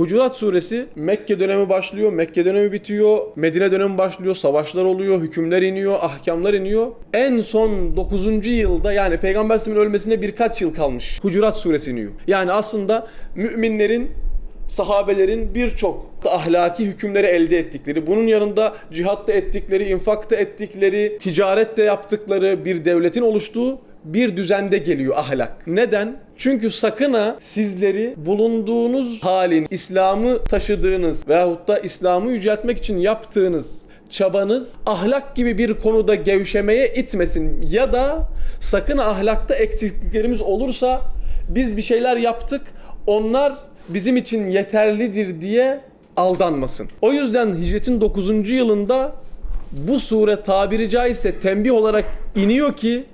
Hucurat suresi Mekke dönemi başlıyor, Mekke dönemi bitiyor, Medine dönemi başlıyor, savaşlar oluyor, hükümler iniyor, ahkamlar iniyor. En son 9. yılda yani Peygamber Efendimiz'in ölmesine birkaç yıl kalmış. Hucurat suresi iniyor. Yani aslında müminlerin sahabelerin birçok ahlaki hükümleri elde ettikleri, bunun yanında cihatta ettikleri, infakta ettikleri, ticarette yaptıkları bir devletin oluştuğu bir düzende geliyor ahlak. Neden? Çünkü sakın ha sizleri bulunduğunuz halin, İslam'ı taşıdığınız veyahut da İslam'ı yüceltmek için yaptığınız çabanız ahlak gibi bir konuda gevşemeye itmesin ya da sakın ahlakta eksikliklerimiz olursa biz bir şeyler yaptık onlar bizim için yeterlidir diye aldanmasın. O yüzden hicretin 9. yılında bu sure tabiri caizse tembih olarak iniyor ki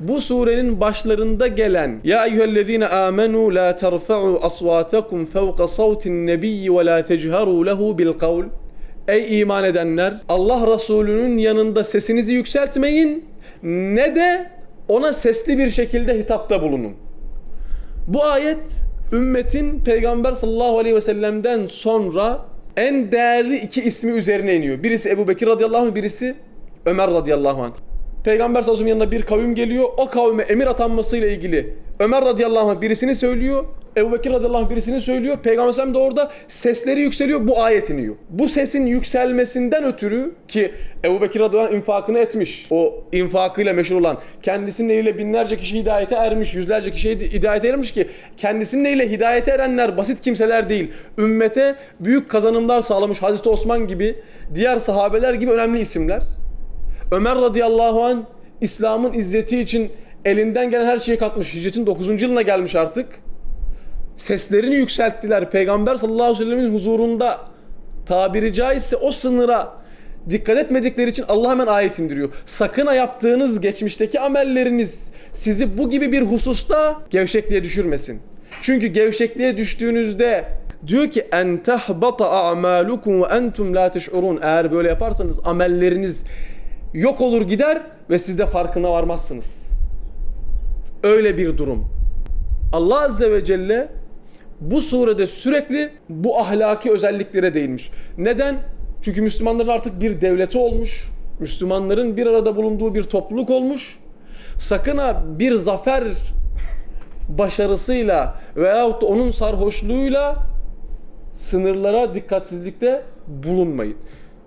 bu surenin başlarında gelen Ya eyyühellezine amenu la terfa'u asvatakum fevqa savtin nebiyyi ve la techaru lehu bil kavl Ey iman edenler Allah Resulü'nün yanında sesinizi yükseltmeyin ne de ona sesli bir şekilde hitapta bulunun. Bu ayet ümmetin Peygamber sallallahu aleyhi ve sellem'den sonra en değerli iki ismi üzerine iniyor. Birisi Ebu Bekir radıyallahu anh, birisi Ömer radıyallahu anh. Peygamber sallallahu yanına bir kavim geliyor. O kavme emir atanmasıyla ilgili Ömer radıyallahu anh birisini söylüyor. Ebu Bekir radıyallahu anh birisini söylüyor. Peygamber sallallahu de orada sesleri yükseliyor. Bu ayet iniyor. Bu sesin yükselmesinden ötürü ki Ebu Bekir radıyallahu anh infakını etmiş. O infakıyla meşhur olan. Kendisinin eliyle binlerce kişi hidayete ermiş. Yüzlerce kişi hidayete ermiş ki kendisinin eliyle hidayete erenler basit kimseler değil. Ümmete büyük kazanımlar sağlamış. Hazreti Osman gibi diğer sahabeler gibi önemli isimler. Ömer radıyallahu an İslam'ın izzeti için elinden gelen her şeyi katmış. Hicretin 9. yılına gelmiş artık. Seslerini yükselttiler. Peygamber sallallahu aleyhi ve sellemin huzurunda tabiri caizse o sınıra dikkat etmedikleri için Allah hemen ayet indiriyor. Sakın yaptığınız geçmişteki amelleriniz sizi bu gibi bir hususta gevşekliğe düşürmesin. Çünkü gevşekliğe düştüğünüzde diyor ki en tahbata a'malukum ve entum la teş'urun. Eğer böyle yaparsanız amelleriniz yok olur gider ve siz de farkına varmazsınız. Öyle bir durum. Allah Azze ve Celle bu surede sürekli bu ahlaki özelliklere değinmiş. Neden? Çünkü Müslümanların artık bir devleti olmuş. Müslümanların bir arada bulunduğu bir topluluk olmuş. Sakın ha bir zafer başarısıyla veyahut da onun sarhoşluğuyla sınırlara dikkatsizlikte bulunmayın.